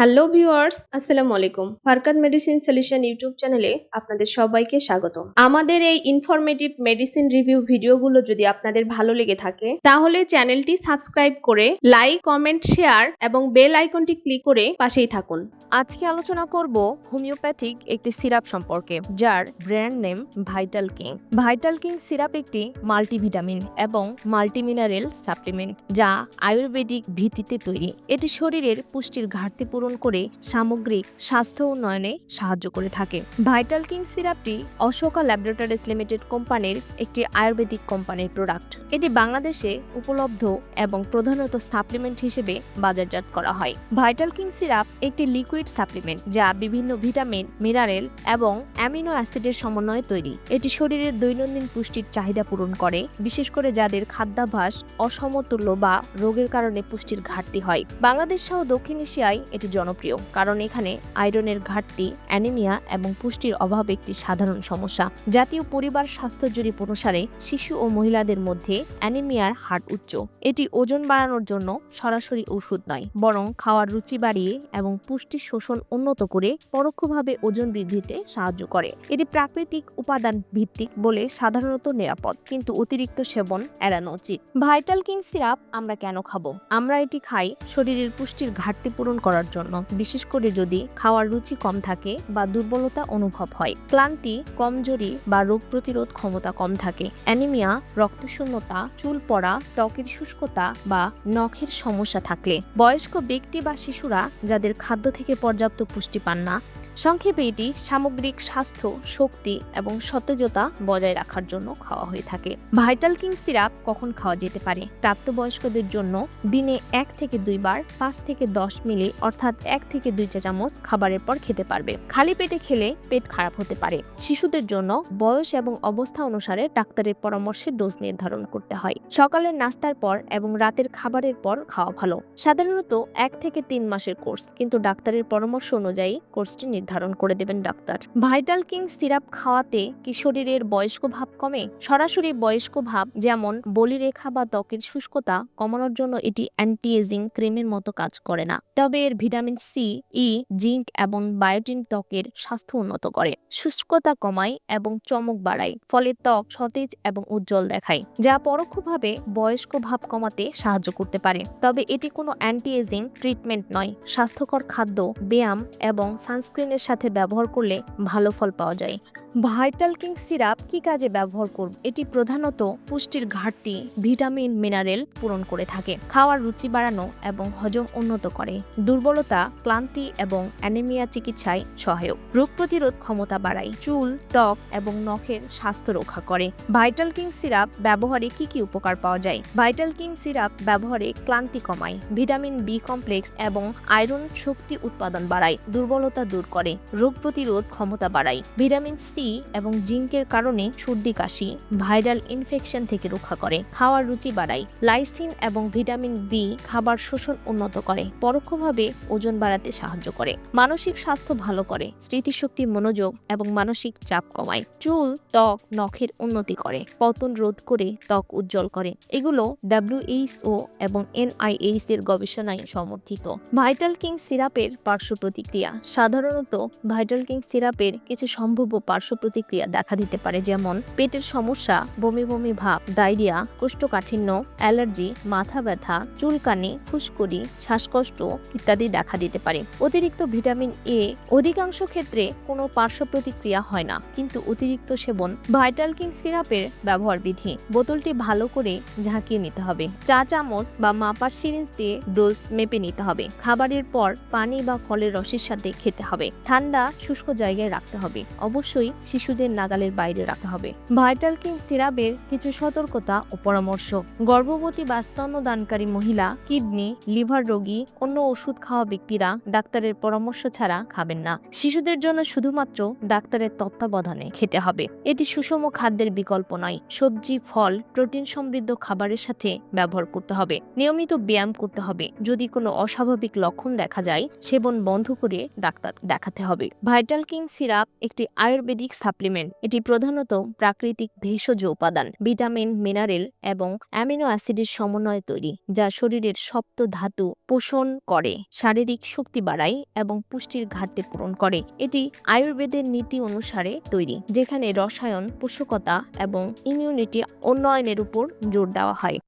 Hello viewers আসসালামু আলাইকুম ফারকাত medicine solution YouTube চ্যানেলে আপনাদের সবাইকে স্বাগত আমাদের এই ইনফরমেটিভ মেডিসিন রিভিউ ভিডিওগুলো যদি আপনাদের ভালো লেগে থাকে, তাহলে চ্যানেলটি সাবস্ক্রাইব করে লাইক কমেন্ট শেয়ার এবং বেল আইকনটি ক্লিক করে পাশেই থাকুন। আজকে আলোচনা করব হোমিওপ্যাথিক একটি সিরাপ সম্পর্কে, যার brand name Vital King Vital King syrup একটি মাল্টিভিটামিন এবং মাল্টিমিনারেল সাপ্লিমেন্ট যা আয়ুর্বেদিক ভিত্তিতে তৈরি। এটি শরীরের পুষ্টির ঘাটতি পূরণ করে সামগ্রিক স্বাস্থ্য উন্নয়নে সাহায্য করে থাকে। ভাইটাল কিং সিরাপটি অশোকা ল্যাবরেটরিজ লিমিটেড কোম্পানির একটি আয়ুর্বেদিক কোম্পানির প্রোডাক্ট এটি বাংলাদেশে উপলব্ধ এবং প্রধানত সাপ্লিমেন্ট হিসেবে বাজারজাত করা হয়। ভাইটাল কিং সিরাপ একটি লিকুইড সাপ্লিমেন্ট যা বিভিন্ন ভিটামিন মিনারেল এবং অ্যামিনো অ্যাসিডের সমন্বয়ে তৈরি। এটি শরীরের দৈনন্দিন পুষ্টির চাহিদা পূরণ করে, বিশেষ করে যাদের খাদ্যাভ্যাস অসমতুল্য বা রোগের কারণে পুষ্টির ঘাটতি হয়। বাংলাদেশ সহ দক্ষিণ এশিয়ায় এটি জনপ্রিয়, কারণ এখানে আয়রনের ঘাটতি, অ্যানিমিয়া এবং পুষ্টির অভাব একটি সাধারণ সমস্যা। জাতীয় পরিবার স্বাস্থ্য জরিপ অনুসারে শিশু ও মহিলাদের মধ্যে অ্যানিমিয়ার হার উচ্চ। এটি ওজন বাড়ানোর জন্য সরাসরি ওষুধ নয়, বরং খাওয়ার রুচি বাড়িয়ে এবং পুষ্টি শোষণ উন্নত করে পরোক্ষভাবে ওজন বৃদ্ধিতে সাহায্য করে। এটি প্রাকৃতিক উপাদান ভিত্তিক বলে সাধারণত নিরাপদ, কিন্তু অতিরিক্ত সেবন এড়ানো উচিত। ভাইটাল কিং সিরাপ আমরা কেন খাব? আমরা এটি খাই শরীরের পুষ্টির ঘাটতি পূরণ করার জন্য। বিশেষ করে যদি খাওয়ার রুচি কম থাকে বা দুর্বলতা অনুভব হয়। ক্লান্তি, কমজোরি বা রোগ প্রতিরোধ ক্ষমতা কম থাকে। অ্যানিমিয়া, রক্তশূন্যতা, চুল পড়া, ত্বকের শুষ্কতা বা নখের সমস্যা থাকলে। বয়স্ক ব্যক্তি বা শিশুরা যাদের খাদ্য থেকে পর্যাপ্ত পুষ্টি পান না সংক্ষেপে এটি সামগ্রিক স্বাস্থ্য, শক্তি এবং সতেজতা বজায় রাখার জন্য খাওয়া হয়ে থাকে। ভাইটাল কিং সিরাপ কখন খাওয়া যেতে পারে? প্রাপ্তবয়স্কদের জন্য দিনে এক থেকে দুইবার পাঁচ থেকে দশ মিলি, অর্থাৎ এক থেকে দুই চা চামচ খাবারের পর খেতে পারবে। খালি পেটে খেলে পেট খারাপ হতে পারে। শিশুদের জন্য বয়স এবং অবস্থা অনুসারে ডাক্তারের পরামর্শে ডোজ নির্ধারণ করতে হয়। সকালের নাস্তার পর এবং রাতের খাবারের পর খাওয়া ভালো। সাধারণত এক থেকে তিন মাসের কোর্স, কিন্তু ডাক্তারের পরামর্শ অনুযায়ী কোর্সটি নির্ধারণ করে দেবেন ডাক্তার। ভাইটাল কিং সিরাপ খাওয়াতে কি শরীরের বয়স্ক ভাব কমে? সরাসরি বয়স্ক ভাব যেমন বলিরেখা বা ত্বকের শুষ্কতা কমানোর জন্য এটি অ্যান্টি এজিং ক্রিমের মতো কাজ করে না। তবে এর ভিটামিন সি ই জিঙ্ক এবং বায়োটিন ত্বকের স্বাস্থ্য উন্নত করে। শুষ্কতা কমায় এবং চমক বাড়ায়, ফলে ত্বক সতেজ এবং উজ্জ্বল দেখায়, যা পরোক্ষভাবে বয়স্ক ভাব কমাতে সাহায্য করতে পারে। তবে এটি কোনো অ্যান্টি এজিং ট্রিটমেন্ট নয়। স্বাস্থ্যকর খাদ্য, ব্যায়াম এবং সানস্ক্রিনের সাথে ব্যবহার করলে ভালো ফল পাওয়া যায়। ভাইটাল কিং সিরাপ কি কাজে ব্যবহার করব? এটি প্রধানত পুষ্টির ঘাটতি, ভিটামিন, মিনারেল পূরণ করে থাকে। খাওয়ার রুচি বাড়ানো এবং হজম উন্নত করে। দুর্বলতা, ক্লান্তি এবং অ্যানিমিয়া চিকিৎসায় সহায়ক। রোগ প্রতিরোধ ক্ষমতা বাড়ায়। চুল, ত্বক এবং নখের স্বাস্থ্য রক্ষা করে। ভাইটাল কিং সিরাপ ব্যবহারে কি কি উপকার পাওয়া যায়? ভাইটাল কিং সিরাপ ব্যবহারে ক্লান্তি কমায়, ভিটামিন বি কমপ্লেক্স এবং আয়রন শক্তি উৎপাদন বাড়ায়, দুর্বলতা দূর করে। রোগ প্রতিরোধ ক্ষমতা বাড়ায়। ভিটামিন সি এবং জিঙ্কের কারণে সর্দি, কাশি, ভাইরাল ইনফেকশন থেকে রক্ষা করে, খাওয়ার রুচি বাড়ায়। লাইসিন এবং ভিটামিন বি খাবার শোষণ উন্নত করে, পরোক্ষভাবে ওজন বাড়াতে সাহায্য করে, মানসিক স্বাস্থ্য ভালো করে, স্মৃতিশক্তি, মনোযোগ এবং মানসিক চাপ কমায়। চুল, ত্বক, নখের উন্নতি করে, পতন রোধ করে ত্বক উজ্জ্বল করে। এগুলো ডাব্লিউএইচও এবং এনআইএইচ এর গবেষণায় সমর্থিত। ভাইটাল কিং সিরাপের পার্শ্ব প্রতিক্রিয়া সাধারণত ভাইটাল কিং সিরাপের কিছু সম্ভাব্য পার্শ্ব প্রতিক্রিয়া দেখা দিতে পারে, যেমন পেটের সমস্যা, বমি বমি ভাব, ডায়রিয়া, কোষ্ঠকাঠিন্য, অ্যালার্জি, মাথা ব্যথা, চুলকানি, ফুসকুড়ি, শ্বাসকষ্ট ইত্যাদি দেখা দিতে পারে। অতিরিক্ত ভিটামিন এ অধিকাংশ ক্ষেত্রে কোনো পার্শ্ব প্রতিক্রিয়া হয় না, কিন্তু অতিরিক্ত সেবন ভাইটাল কিং সিরাপের ব্যবহার বিধি। বোতলটি ভালো করে ঝাঁকিয়ে নিতে হবে। চা চামচ বা মাপার সিরিঞ্জ দিয়ে ডোজ মেপে নিতে হবে। খাবারের পর পানি বা ফলের রসের সাথে খেতে হবে। ঠান্ডা, শুষ্ক জায়গায় রাখতে হবে। অবশ্যই শিশুদের নাগালের বাইরে রাখতে হবে। ভাইটাল কিং সিরাপের কিছু সতর্কতা ও পরামর্শ। গর্ভবতী বা স্তন্যদানকারী মহিলা, কিডনি, লিভার রোগী, অন্য ওষুধ খাওয়া ব্যক্তিরা ডাক্তারের পরামর্শ ছাড়া খাবেন না। শিশুদের জন্য শুধুমাত্র ডাক্তারের তত্ত্বাবধানে খেতে হবে। এটি সুষম খাদ্যের বিকল্প নয়। সবজি, ফল, প্রোটিন সমৃদ্ধ খাবারের সাথে ব্যবহার করতে হবে। নিয়মিত ব্যায়াম করতে হবে। যদি কোনো অস্বাভাবিক লক্ষণ দেখা যায়, সেবন বন্ধ করে ডাক্তার দেখা রাখাতে হবে। ভাইটাল কিং সিরাপ একটি আয়ুর্বেদিক সাপ্লিমেন্ট। এটি প্রধানত প্রাকৃতিক ভেষজ উপাদান, ভিটামিন, মিনারেল এবং অ্যামিনো অ্যাসিডের সমন্বয়ে তৈরি, যা শরীরের সপ্ত ধাতু পোষণ করে, শারীরিক শক্তি বাড়ায় এবং পুষ্টির ঘাটতি পূরণ করে। এটি আয়ুর্বেদের নীতি অনুসারে তৈরি, যেখানে রসায়ন, পোষকতা এবং ইমিউনিটি উন্নয়নের উপর জোর দেওয়া হয়।